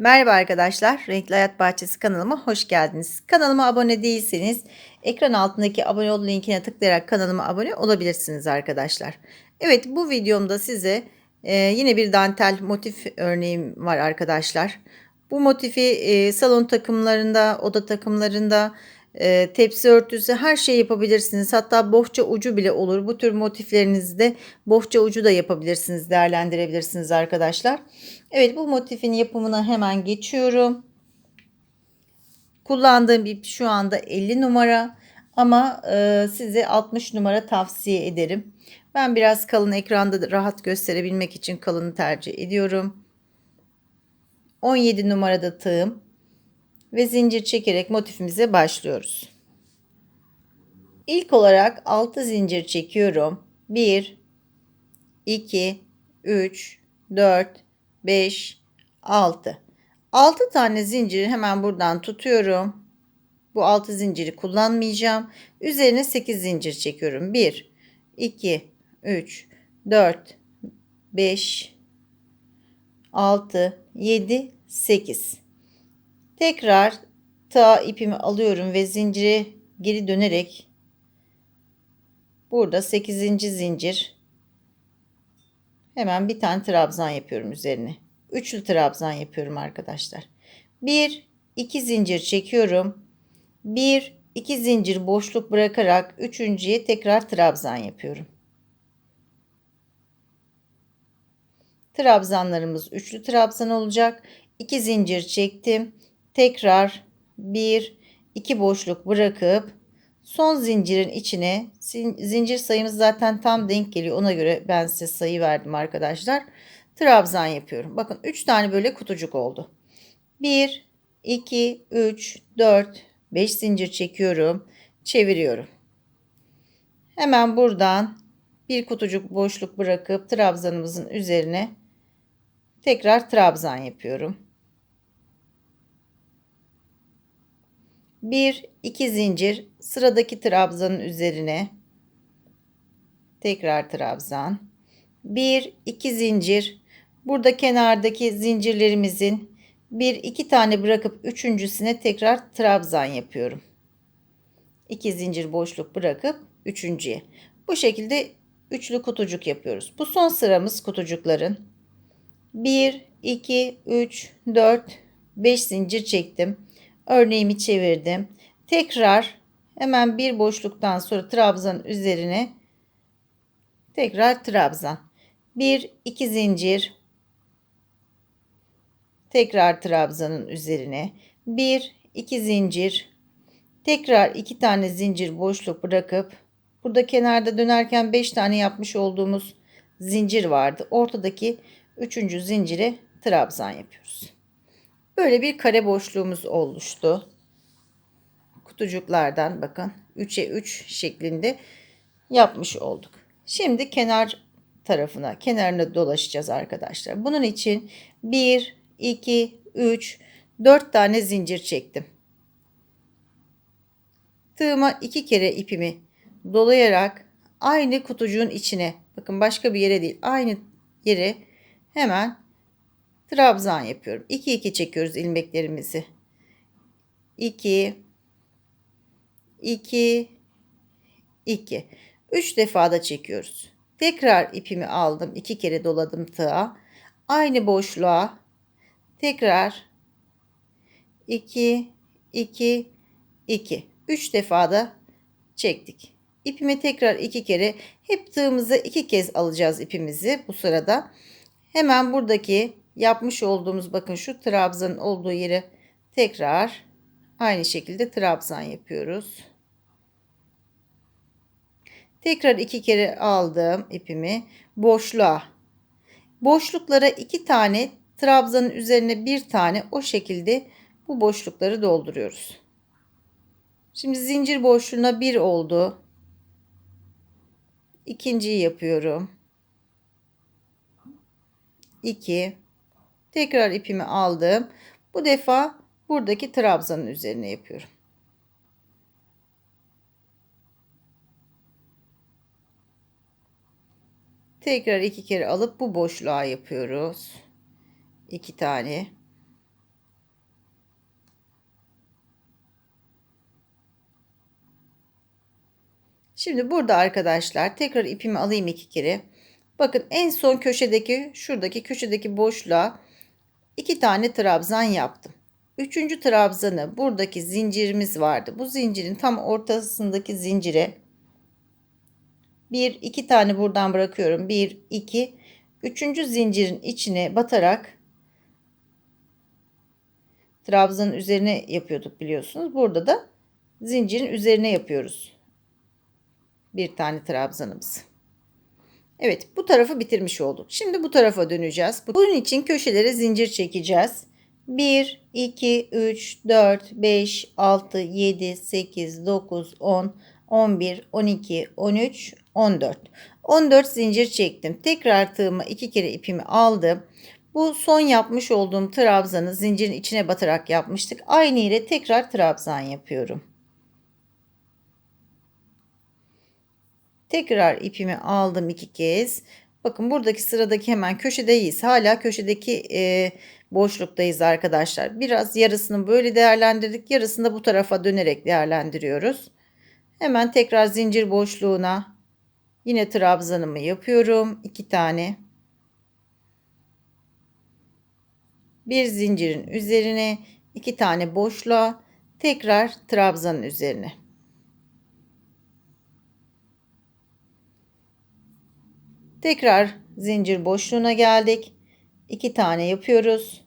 Merhaba arkadaşlar, Renkli Hayat Bahçesi kanalıma hoş geldiniz. Kanalıma abone değilseniz ekran altındaki abone ol linkine tıklayarak kanalıma abone olabilirsiniz arkadaşlar. Evet bu videomda size e, yine bir dantel motif örneğim var arkadaşlar. Bu motifi e, salon takımlarında, oda takımlarında, e, tepsi örtüsü her şey yapabilirsiniz. Hatta bohça ucu bile olur. Bu tür motiflerinizde bohça ucu da yapabilirsiniz, değerlendirebilirsiniz arkadaşlar. Evet bu motifin yapımına hemen geçiyorum. Kullandığım ip şu anda 50 numara ama e, size 60 numara tavsiye ederim. Ben biraz kalın ekranda rahat gösterebilmek için kalını tercih ediyorum. 17 numarada tığım ve zincir çekerek motifimize başlıyoruz. İlk olarak 6 zincir çekiyorum. 1 2 3 4 5 6 6 tane zinciri hemen buradan tutuyorum. Bu 6 zinciri kullanmayacağım. Üzerine 8 zincir çekiyorum. 1 2 3 4 5 6 7 8 Tekrar ta ipimi alıyorum ve zinciri geri dönerek burada 8. zincir hemen bir tane trabzan yapıyorum üzerine. Üçlü trabzan yapıyorum arkadaşlar. 1 2 zincir çekiyorum. 1 2 zincir boşluk bırakarak üçüncüye tekrar trabzan yapıyorum. Trabzanlarımız üçlü trabzan olacak. 2 zincir çektim tekrar bir iki boşluk bırakıp son zincirin içine zincir sayımız zaten tam denk geliyor. Ona göre ben size sayı verdim arkadaşlar. Trabzan yapıyorum. Bakın 3 tane böyle kutucuk oldu. 1 2 3 4 5 zincir çekiyorum. Çeviriyorum. Hemen buradan bir kutucuk boşluk bırakıp trabzanımızın üzerine tekrar trabzan yapıyorum. 1 2 zincir sıradaki trabzanın üzerine. Tekrar trabzan. 1 2 zincir. Burada kenardaki zincirlerimizin 1 2 tane bırakıp üçüncüsüne tekrar trabzan yapıyorum. 2 zincir boşluk bırakıp üçüncüye. Bu şekilde üçlü kutucuk yapıyoruz. Bu son sıramız kutucukların. 1 2 3 4 5 zincir çektim Örneğimi çevirdim. Tekrar hemen bir boşluktan sonra trabzan üzerine tekrar trabzan. 1 2 zincir tekrar trabzanın üzerine 1 2 zincir tekrar 2 tane zincir boşluk bırakıp burada kenarda dönerken 5 tane yapmış olduğumuz zincir vardı. Ortadaki 3. zincire trabzan yapıyoruz. Böyle bir kare boşluğumuz oluştu. Kutucuklardan bakın 3'e 3 şeklinde yapmış olduk. Şimdi kenar tarafına, kenarına dolaşacağız arkadaşlar. Bunun için 1, 2, 3, 4 tane zincir çektim. Tığıma iki kere ipimi dolayarak aynı kutucuğun içine bakın başka bir yere değil aynı yere hemen trabzan yapıyorum. 2 2 çekiyoruz ilmeklerimizi. 2 2 2 3 defa da çekiyoruz. Tekrar ipimi aldım. 2 kere doladım tığa. Aynı boşluğa tekrar 2 2 2 3 defa da çektik. İpimi tekrar iki kere hep tığımızı iki kez alacağız ipimizi bu sırada. Hemen buradaki yapmış olduğumuz bakın şu trabzanın olduğu yere tekrar aynı şekilde trabzan yapıyoruz. Tekrar iki kere aldım ipimi boşluğa. Boşluklara iki tane trabzanın üzerine bir tane o şekilde bu boşlukları dolduruyoruz. Şimdi zincir boşluğuna bir oldu. İkinciyi yapıyorum. 2 Tekrar ipimi aldım. Bu defa buradaki trabzanın üzerine yapıyorum. Tekrar iki kere alıp bu boşluğa yapıyoruz. İki tane. Şimdi burada arkadaşlar tekrar ipimi alayım iki kere. Bakın en son köşedeki şuradaki köşedeki boşluğa iki tane trabzan yaptım. Üçüncü trabzanı buradaki zincirimiz vardı. Bu zincirin tam ortasındaki zincire bir iki tane buradan bırakıyorum. Bir iki üçüncü zincirin içine batarak trabzanın üzerine yapıyorduk biliyorsunuz. Burada da zincirin üzerine yapıyoruz. Bir tane trabzanımız. Evet bu tarafı bitirmiş olduk. Şimdi bu tarafa döneceğiz. Bunun için köşelere zincir çekeceğiz. 1, 2, 3, 4, 5, 6, 7, 8, 9, 10, 11, 12, 13, 14. 14 zincir çektim. Tekrar tığıma iki kere ipimi aldım. Bu son yapmış olduğum trabzanı zincirin içine batarak yapmıştık. Aynı yere tekrar trabzan yapıyorum. Tekrar ipimi aldım iki kez. Bakın buradaki sıradaki hemen köşedeyiz. Hala köşedeki e, boşluktayız arkadaşlar. Biraz yarısını böyle değerlendirdik. Yarısını da bu tarafa dönerek değerlendiriyoruz. Hemen tekrar zincir boşluğuna yine trabzanımı yapıyorum. iki tane. Bir zincirin üzerine iki tane boşluğa tekrar trabzanın üzerine. Tekrar zincir boşluğuna geldik. 2 tane yapıyoruz.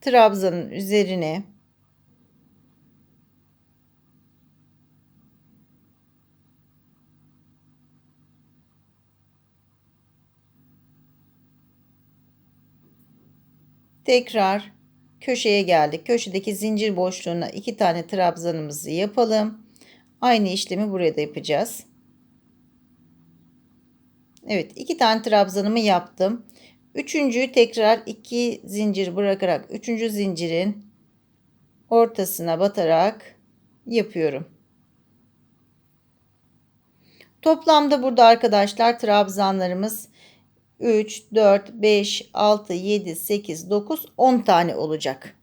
Trabzanın üzerine tekrar köşeye geldik. Köşedeki zincir boşluğuna iki tane trabzanımızı yapalım. Aynı işlemi buraya da yapacağız. Evet iki tane trabzanımı yaptım. Üçüncüyü tekrar iki zincir bırakarak üçüncü zincirin ortasına batarak yapıyorum. Toplamda burada arkadaşlar trabzanlarımız 3, 4, 5, 6, 7, 8, 9, 10 tane olacak.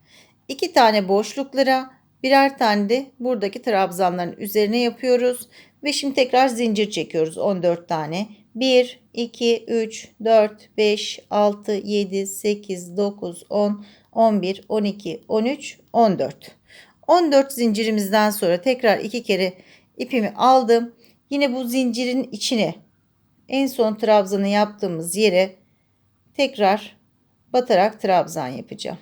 2 tane boşluklara birer tane de buradaki trabzanların üzerine yapıyoruz. Ve şimdi tekrar zincir çekiyoruz 14 tane. 1, 2, 3, 4, 5, 6, 7, 8, 9, 10, 11, 12, 13, 14. 14 zincirimizden sonra tekrar iki kere ipimi aldım. Yine bu zincirin içine en son trabzanı yaptığımız yere tekrar batarak trabzan yapacağım.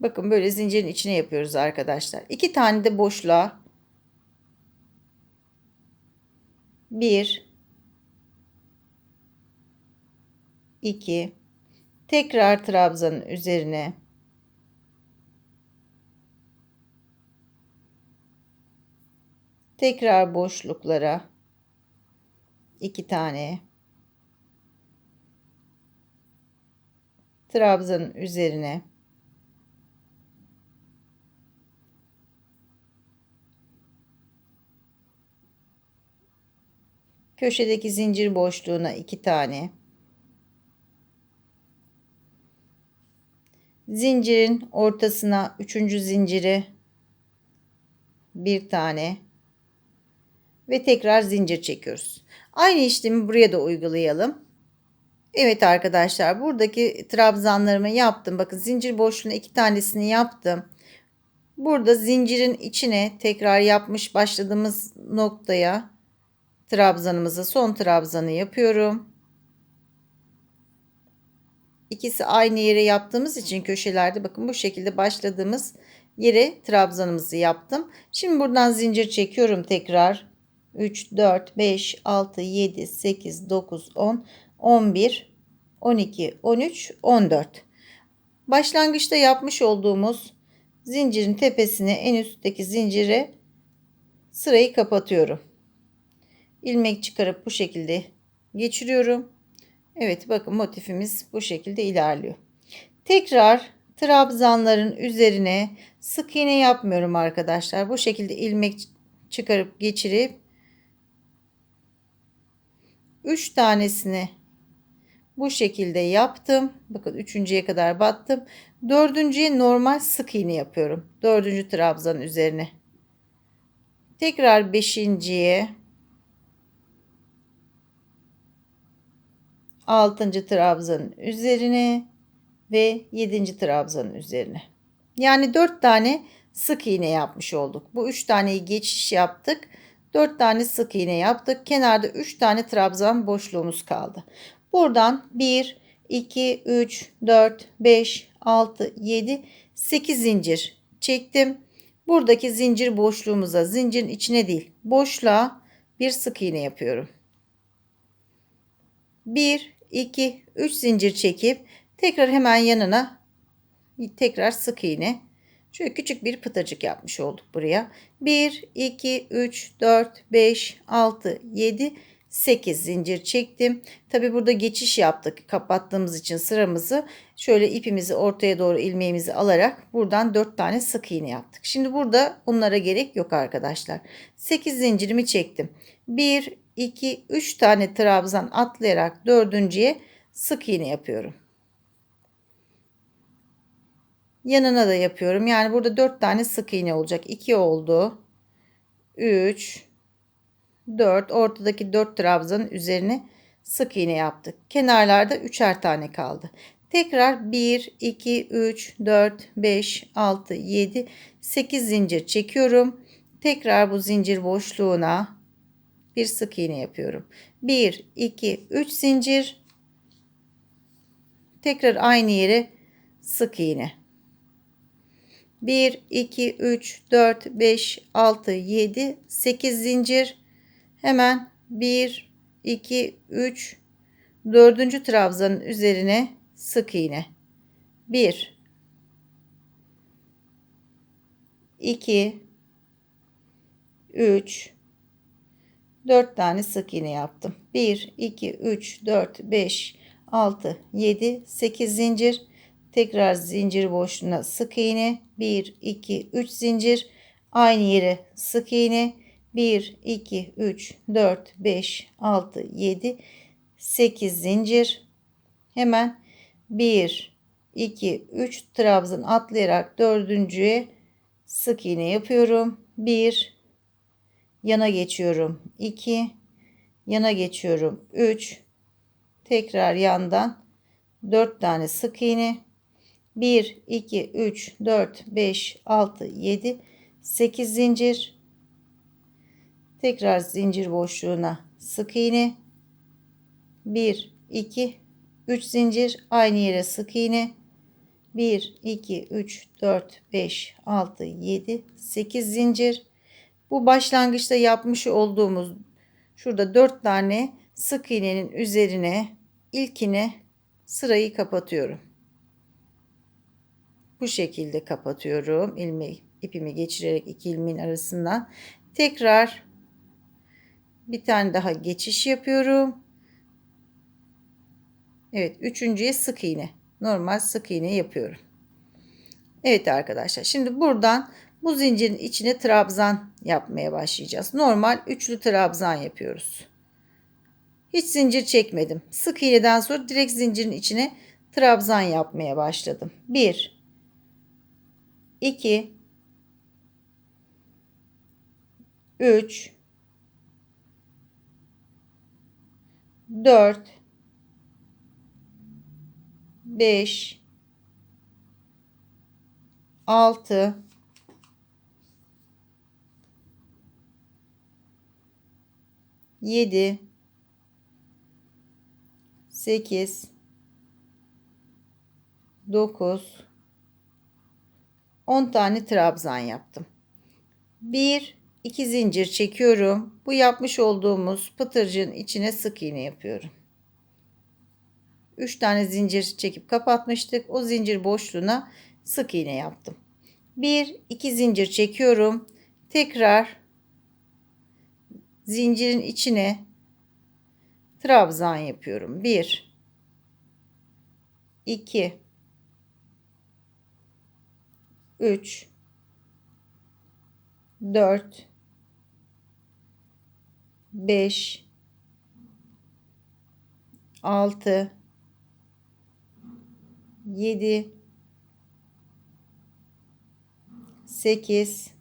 Bakın böyle zincirin içine yapıyoruz arkadaşlar. İki tane de boşluğa. Bir. İki. Tekrar trabzanın üzerine. Tekrar boşluklara. İki tane. Trabzanın üzerine Köşedeki zincir boşluğuna iki tane. Zincirin ortasına üçüncü zinciri bir tane ve tekrar zincir çekiyoruz. Aynı işlemi buraya da uygulayalım. Evet arkadaşlar buradaki trabzanlarımı yaptım. Bakın zincir boşluğuna iki tanesini yaptım. Burada zincirin içine tekrar yapmış başladığımız noktaya trabzanımızı son trabzanı yapıyorum. İkisi aynı yere yaptığımız için köşelerde bakın bu şekilde başladığımız yere trabzanımızı yaptım. Şimdi buradan zincir çekiyorum tekrar. 3, 4, 5, 6, 7, 8, 9, 10, 11, 12, 13, 14. Başlangıçta yapmış olduğumuz zincirin tepesine en üstteki zincire sırayı kapatıyorum ilmek çıkarıp bu şekilde geçiriyorum. Evet bakın motifimiz bu şekilde ilerliyor. Tekrar trabzanların üzerine sık iğne yapmıyorum arkadaşlar. Bu şekilde ilmek çıkarıp geçirip 3 tanesini bu şekilde yaptım. Bakın üçüncüye kadar battım. Dördüncüye normal sık iğne yapıyorum. Dördüncü trabzanın üzerine. Tekrar beşinciye. Altıncı trabzanın üzerine ve yedinci trabzanın üzerine. Yani dört tane sık iğne yapmış olduk. Bu üç taneyi geçiş yaptık. Dört tane sık iğne yaptık. Kenarda üç tane trabzan boşluğumuz kaldı. Buradan 1, 2, 3, 4, 5, 6, 7, 8 zincir çektim. Buradaki zincir boşluğumuza zincirin içine değil boşluğa bir sık iğne yapıyorum. 1, 2, 3 zincir çekip tekrar hemen yanına tekrar sık iğne. Şöyle küçük bir pıtırcık yapmış olduk buraya. 1, 2, 3, 4, 5, 6, 7, 8 zincir çektim. Tabi burada geçiş yaptık kapattığımız için sıramızı şöyle ipimizi ortaya doğru ilmeğimizi alarak buradan 4 tane sık iğne yaptık. Şimdi burada bunlara gerek yok arkadaşlar. 8 zincirimi çektim. 1 2 3 tane trabzan atlayarak dördüncüye sık iğne yapıyorum. Yanına da yapıyorum. Yani burada 4 tane sık iğne olacak. 2 oldu. 3 4 ortadaki 4 trabzanın üzerine sık iğne yaptık. Kenarlarda üçer tane kaldı. Tekrar 1 2 3 4 5 6 7 8 zincir çekiyorum. Tekrar bu zincir boşluğuna bir sık iğne yapıyorum. 1 2 3 zincir tekrar aynı yere sık iğne. 1 2 3 4 5 6 7 8 zincir Hemen 1, 2, 3, 4. trabzanın üzerine sık iğne. 1, 2, 3, 4 tane sık iğne yaptım. 1, 2, 3, 4, 5, 6, 7, 8 zincir. Tekrar zincir boşluğuna sık iğne. 1, 2, 3 zincir. Aynı yere sık iğne. 1, 2, 3, 4, 5, 6, 7, 8 zincir. Hemen 1, 2, 3 trabzan atlayarak dördüncüye sık iğne yapıyorum. 1, yana geçiyorum. 2, yana geçiyorum. 3, tekrar yandan 4 tane sık iğne. 1, 2, 3, 4, 5, 6, 7, 8 zincir. Tekrar zincir boşluğuna sık iğne. 1 2 3 zincir aynı yere sık iğne. 1 2 3 4 5 6 7 8 zincir. Bu başlangıçta yapmış olduğumuz şurada 4 tane sık iğnenin üzerine ilkine sırayı kapatıyorum. Bu şekilde kapatıyorum. ilmeği ipimi geçirerek iki ilmeğin arasından tekrar bir tane daha geçiş yapıyorum. Evet üçüncüye sık iğne. Normal sık iğne yapıyorum. Evet arkadaşlar şimdi buradan bu zincirin içine trabzan yapmaya başlayacağız. Normal üçlü trabzan yapıyoruz. Hiç zincir çekmedim. Sık iğneden sonra direkt zincirin içine trabzan yapmaya başladım. 1 2 3 4 5 6 7 8 9 10 tane trabzan yaptım. 1 2 zincir çekiyorum. Bu yapmış olduğumuz pıtırcığın içine sık iğne yapıyorum. 3 tane zincir çekip kapatmıştık. O zincir boşluğuna sık iğne yaptım. 1 2 zincir çekiyorum. Tekrar zincirin içine trabzan yapıyorum. 1 2 3 4 5 6 7 8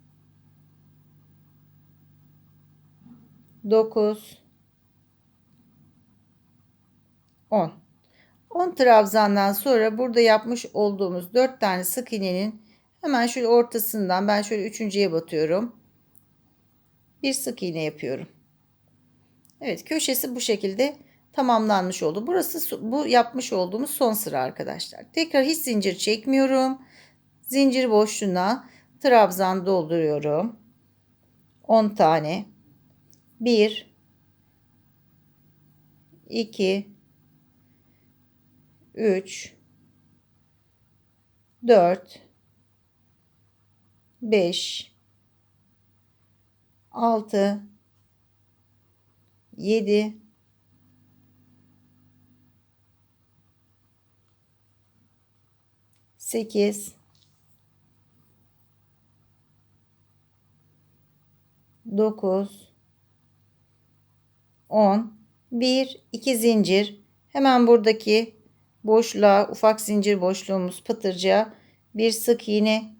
9 10 10 trabzandan sonra burada yapmış olduğumuz 4 tane sık iğnenin hemen şöyle ortasından ben şöyle üçüncüye batıyorum. Bir sık iğne yapıyorum. Evet köşesi bu şekilde tamamlanmış oldu. Burası bu yapmış olduğumuz son sıra arkadaşlar. Tekrar hiç zincir çekmiyorum. Zincir boşluğuna trabzan dolduruyorum. 10 tane. 1 2 3 4 5 6 7 8 9 10 1 2 zincir. Hemen buradaki boşluğa ufak zincir boşluğumuz pıtırcığa bir sık iğne.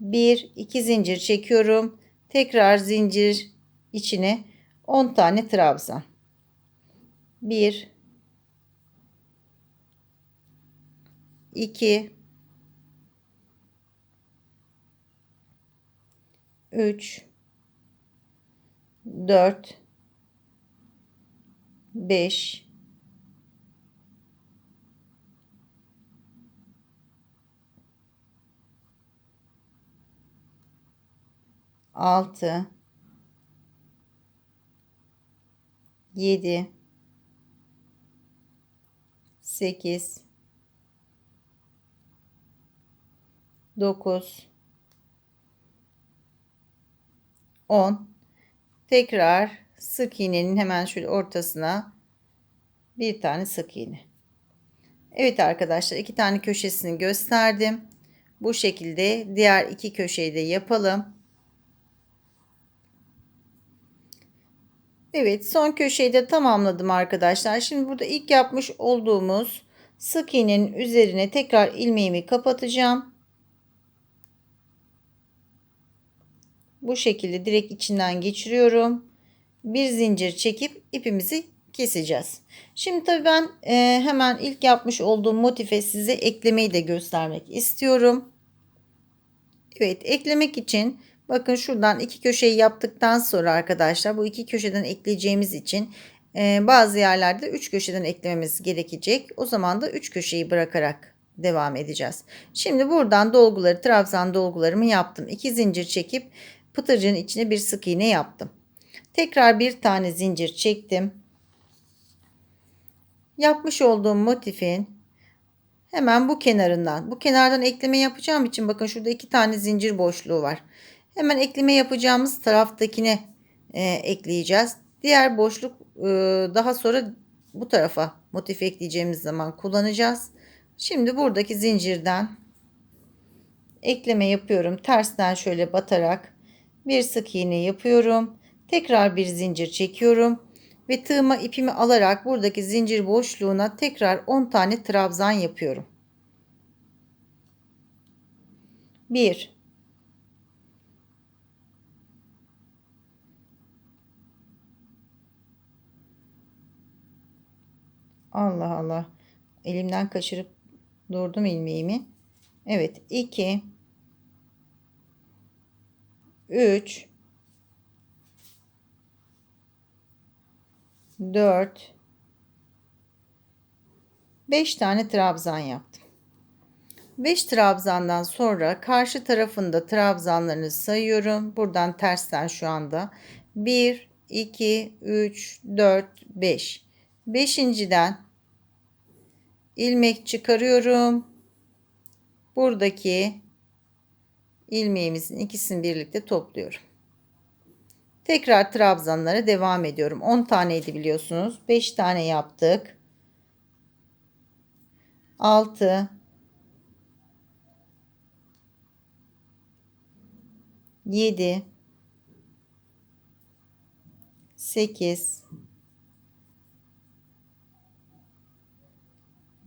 Bir iki zincir çekiyorum. Tekrar zincir içine 10 tane trabzan. 1 2 3 4 5 6 7 8 9 10 tekrar sık iğnenin hemen şöyle ortasına bir tane sık iğne. Evet arkadaşlar iki tane köşesini gösterdim. Bu şekilde diğer iki köşeyi de yapalım. Evet son köşeyi de tamamladım arkadaşlar. Şimdi burada ilk yapmış olduğumuz sık iğnenin üzerine tekrar ilmeğimi kapatacağım. Bu şekilde direkt içinden geçiriyorum. Bir zincir çekip ipimizi keseceğiz. Şimdi tabii ben e, hemen ilk yapmış olduğum motife size eklemeyi de göstermek istiyorum. Evet eklemek için Bakın şuradan iki köşeyi yaptıktan sonra arkadaşlar bu iki köşeden ekleyeceğimiz için e, bazı yerlerde üç köşeden eklememiz gerekecek. O zaman da üç köşeyi bırakarak devam edeceğiz. Şimdi buradan dolguları trabzan dolgularımı yaptım. İki zincir çekip pıtırcığın içine bir sık iğne yaptım. Tekrar bir tane zincir çektim. Yapmış olduğum motifin hemen bu kenarından bu kenardan ekleme yapacağım için bakın şurada iki tane zincir boşluğu var. Hemen ekleme yapacağımız taraftakine e, ekleyeceğiz. Diğer boşluk e, daha sonra bu tarafa motif ekleyeceğimiz zaman kullanacağız. Şimdi buradaki zincirden ekleme yapıyorum. Tersten şöyle batarak bir sık iğne yapıyorum. Tekrar bir zincir çekiyorum ve tığıma ipimi alarak buradaki zincir boşluğuna tekrar 10 tane trabzan yapıyorum. 1 Allah Allah. Elimden kaçırıp durdum ilmeğimi. Evet. 2 3 4 5 tane trabzan yaptım. 5 trabzandan sonra karşı tarafında trabzanlarını sayıyorum. Buradan tersten şu anda 1 2 3 4 5 Beşinciden ilmek çıkarıyorum. Buradaki ilmeğimizin ikisini birlikte topluyorum. Tekrar trabzanlara devam ediyorum. 10 taneydi biliyorsunuz. 5 tane yaptık. 6 7 8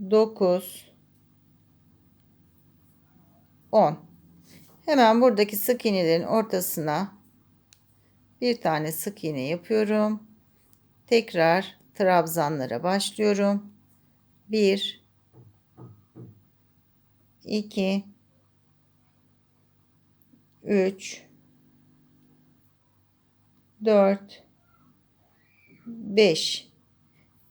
9 10 hemen buradaki sık iğnelerin ortasına bir tane sık iğne yapıyorum. Tekrar trabzanlara başlıyorum. 1 2 3 4 5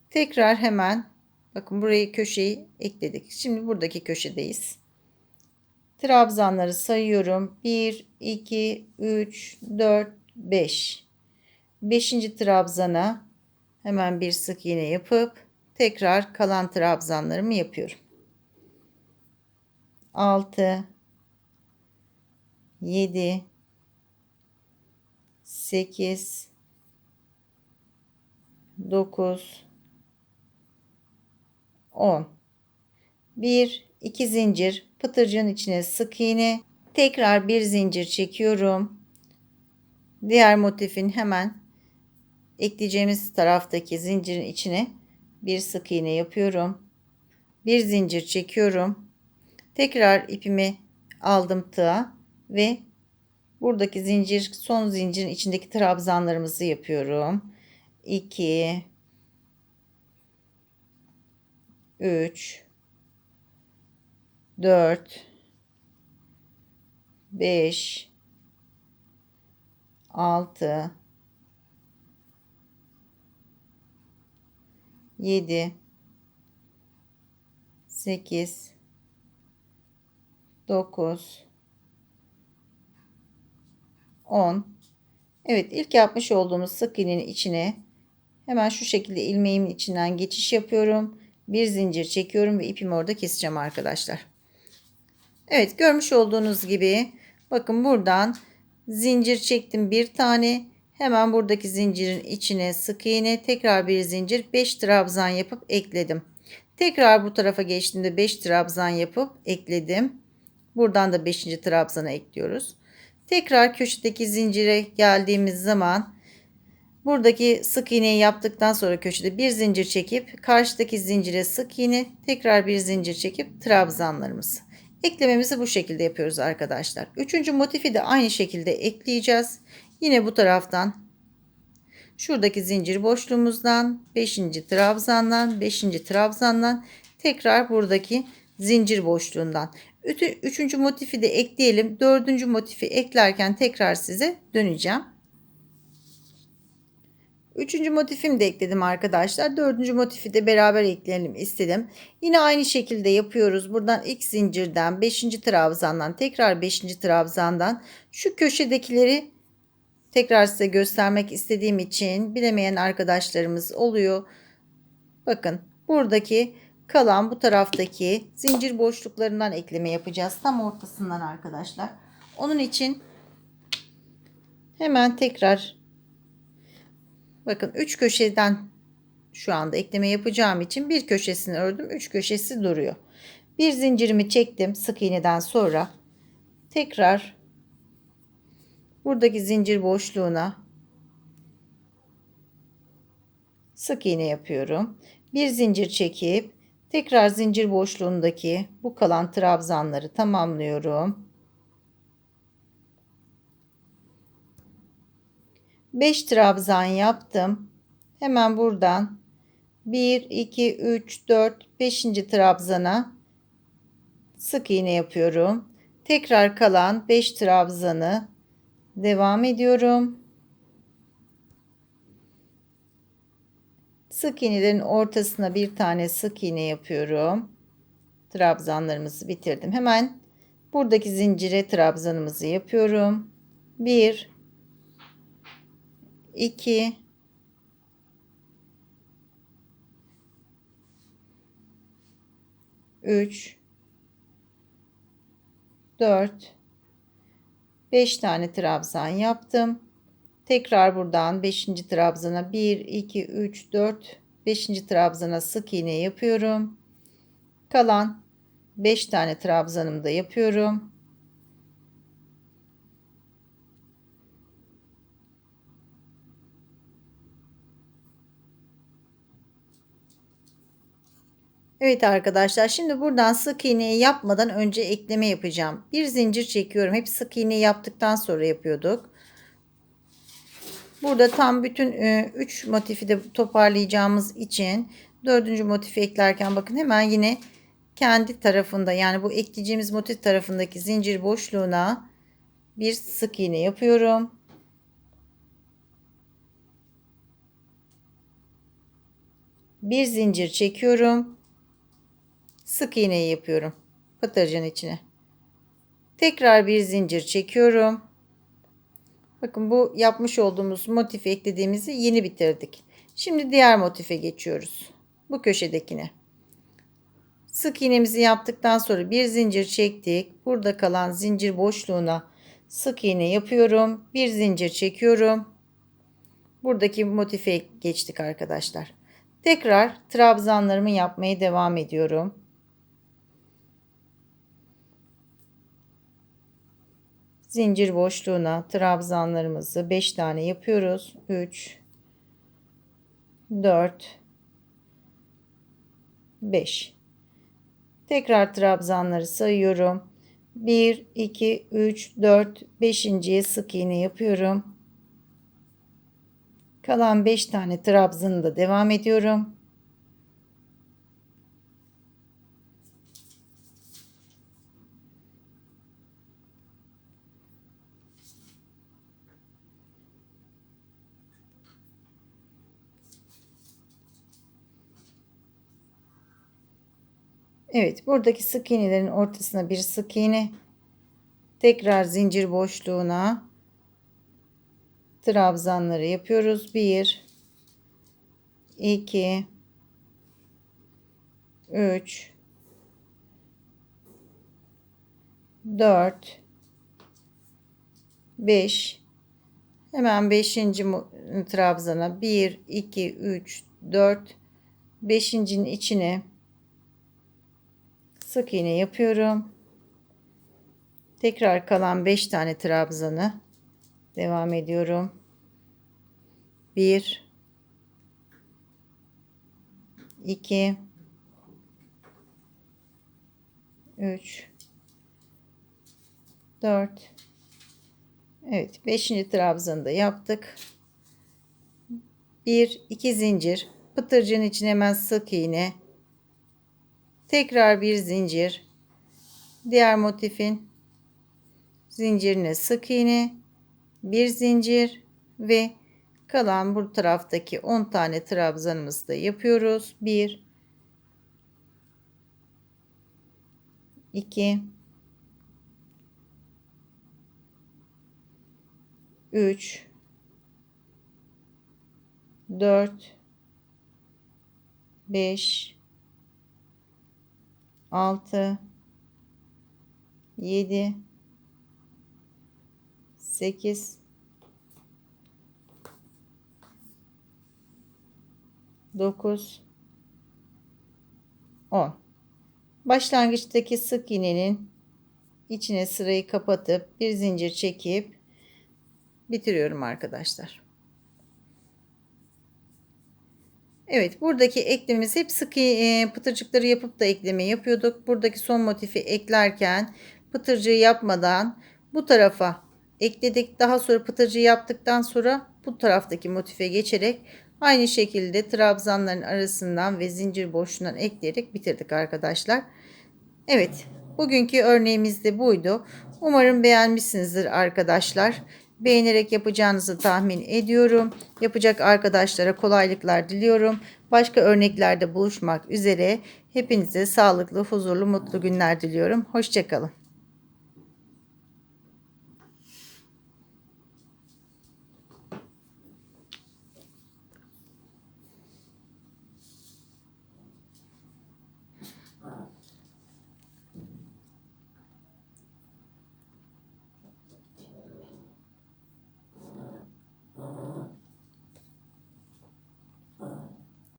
tekrar hemen bakın burayı köşeyi ekledik. Şimdi buradaki köşedeyiz. Trabzanları sayıyorum. 1 2 3 4 5 5. trabzana hemen bir sık iğne yapıp tekrar kalan trabzanlarımı yapıyorum. 6 7 8 9 10 1 2 zincir pıtırcığın içine sık iğne. Tekrar bir zincir çekiyorum diğer motifin hemen ekleyeceğimiz taraftaki zincirin içine bir sık iğne yapıyorum. Bir zincir çekiyorum. Tekrar ipimi aldım tığa ve buradaki zincir son zincirin içindeki trabzanlarımızı yapıyorum. 2 3 4 5 6 7 8 9 10 Evet ilk yapmış olduğumuz sık iğnenin içine hemen şu şekilde ilmeğimin içinden geçiş yapıyorum. Bir zincir çekiyorum ve ipimi orada keseceğim arkadaşlar. Evet görmüş olduğunuz gibi bakın buradan zincir çektim bir tane. Hemen buradaki zincirin içine sık iğne tekrar bir zincir 5 trabzan yapıp ekledim. Tekrar bu tarafa geçtiğimde 5 trabzan yapıp ekledim. Buradan da 5. trabzana ekliyoruz. Tekrar köşedeki zincire geldiğimiz zaman buradaki sık iğneyi yaptıktan sonra köşede bir zincir çekip karşıdaki zincire sık iğne tekrar bir zincir çekip trabzanlarımız. Eklememizi bu şekilde yapıyoruz arkadaşlar. Üçüncü motifi de aynı şekilde ekleyeceğiz. Yine bu taraftan şuradaki zincir boşluğumuzdan 5. trabzandan 5. trabzandan tekrar buradaki zincir boşluğundan. Üçüncü motifi de ekleyelim. Dördüncü motifi eklerken tekrar size döneceğim. Üçüncü motifimi de ekledim arkadaşlar. Dördüncü motifi de beraber ekleyelim istedim. Yine aynı şekilde yapıyoruz. Buradan ilk zincirden beşinci trabzandan tekrar beşinci trabzandan şu köşedekileri tekrar size göstermek istediğim için bilemeyen arkadaşlarımız oluyor. Bakın buradaki kalan bu taraftaki zincir boşluklarından ekleme yapacağız. Tam ortasından arkadaşlar. Onun için hemen tekrar bakın 3 köşeden şu anda ekleme yapacağım için bir köşesini ördüm. 3 köşesi duruyor. Bir zincirimi çektim sık iğneden sonra tekrar buradaki zincir boşluğuna sık iğne yapıyorum. Bir zincir çekip Tekrar zincir boşluğundaki bu kalan trabzanları tamamlıyorum. 5 trabzan yaptım. Hemen buradan 1 2 3 4 5. trabzana sık iğne yapıyorum. Tekrar kalan 5 trabzanı devam ediyorum. Sık iğnelerin ortasına bir tane sık iğne yapıyorum. Trabzanlarımızı bitirdim. Hemen buradaki zincire trabzanımızı yapıyorum. 1 2 3 4 5 tane trabzan yaptım. Tekrar buradan 5. trabzana 1, 2, 3, 4, 5. trabzana sık iğne yapıyorum. Kalan 5 tane trabzanımı da yapıyorum. Evet arkadaşlar şimdi buradan sık iğneyi yapmadan önce ekleme yapacağım. Bir zincir çekiyorum. Hep sık iğne yaptıktan sonra yapıyorduk. Burada tam bütün 3 motifi de toparlayacağımız için dördüncü motifi eklerken bakın hemen yine kendi tarafında yani bu ekleyeceğimiz motif tarafındaki zincir boşluğuna bir sık iğne yapıyorum. Bir zincir çekiyorum. Sık iğneyi yapıyorum. Pıtırcın içine. Tekrar bir zincir çekiyorum. Bakın bu yapmış olduğumuz motifi eklediğimizi yeni bitirdik. Şimdi diğer motife geçiyoruz. Bu köşedekine. Sık iğnemizi yaptıktan sonra bir zincir çektik. Burada kalan zincir boşluğuna sık iğne yapıyorum. Bir zincir çekiyorum. Buradaki motife geçtik arkadaşlar. Tekrar trabzanlarımı yapmaya devam ediyorum. Zincir boşluğuna trabzanlarımızı 5 tane yapıyoruz. 3 4 5 Tekrar trabzanları sayıyorum. 1 2 3 4 5.'ye sık iğne yapıyorum. Kalan 5 tane trabzanı da devam ediyorum. Evet buradaki sık iğnelerin ortasına bir sık iğne tekrar zincir boşluğuna trabzanları yapıyoruz 1 2 3 4 5 hemen 5. trabzana 1 2 3 4 5.'nin içine sık iğne yapıyorum. Tekrar kalan 5 tane trabzanı devam ediyorum. 1 2 3 4 Evet 5. trabzanı da yaptık. 1 2 zincir pıtırcığın içine hemen sık iğne Tekrar bir zincir. Diğer motifin zincirine sık iğne, bir zincir ve kalan bu taraftaki 10 tane trabzanımızı da yapıyoruz. 1 2 3 4 5 6 7 8 9 10 başlangıçtaki sık iğnenin içine sırayı kapatıp bir zincir çekip bitiriyorum arkadaşlar. Evet buradaki eklememiz hep sık e, pıtırcıkları yapıp da ekleme yapıyorduk. Buradaki son motifi eklerken pıtırcığı yapmadan bu tarafa ekledik. Daha sonra pıtırcığı yaptıktan sonra bu taraftaki motife geçerek aynı şekilde trabzanların arasından ve zincir boşluğundan ekleyerek bitirdik arkadaşlar. Evet bugünkü örneğimiz de buydu. Umarım beğenmişsinizdir arkadaşlar beğenerek yapacağınızı tahmin ediyorum. Yapacak arkadaşlara kolaylıklar diliyorum. Başka örneklerde buluşmak üzere. Hepinize sağlıklı, huzurlu, mutlu günler diliyorum. Hoşçakalın.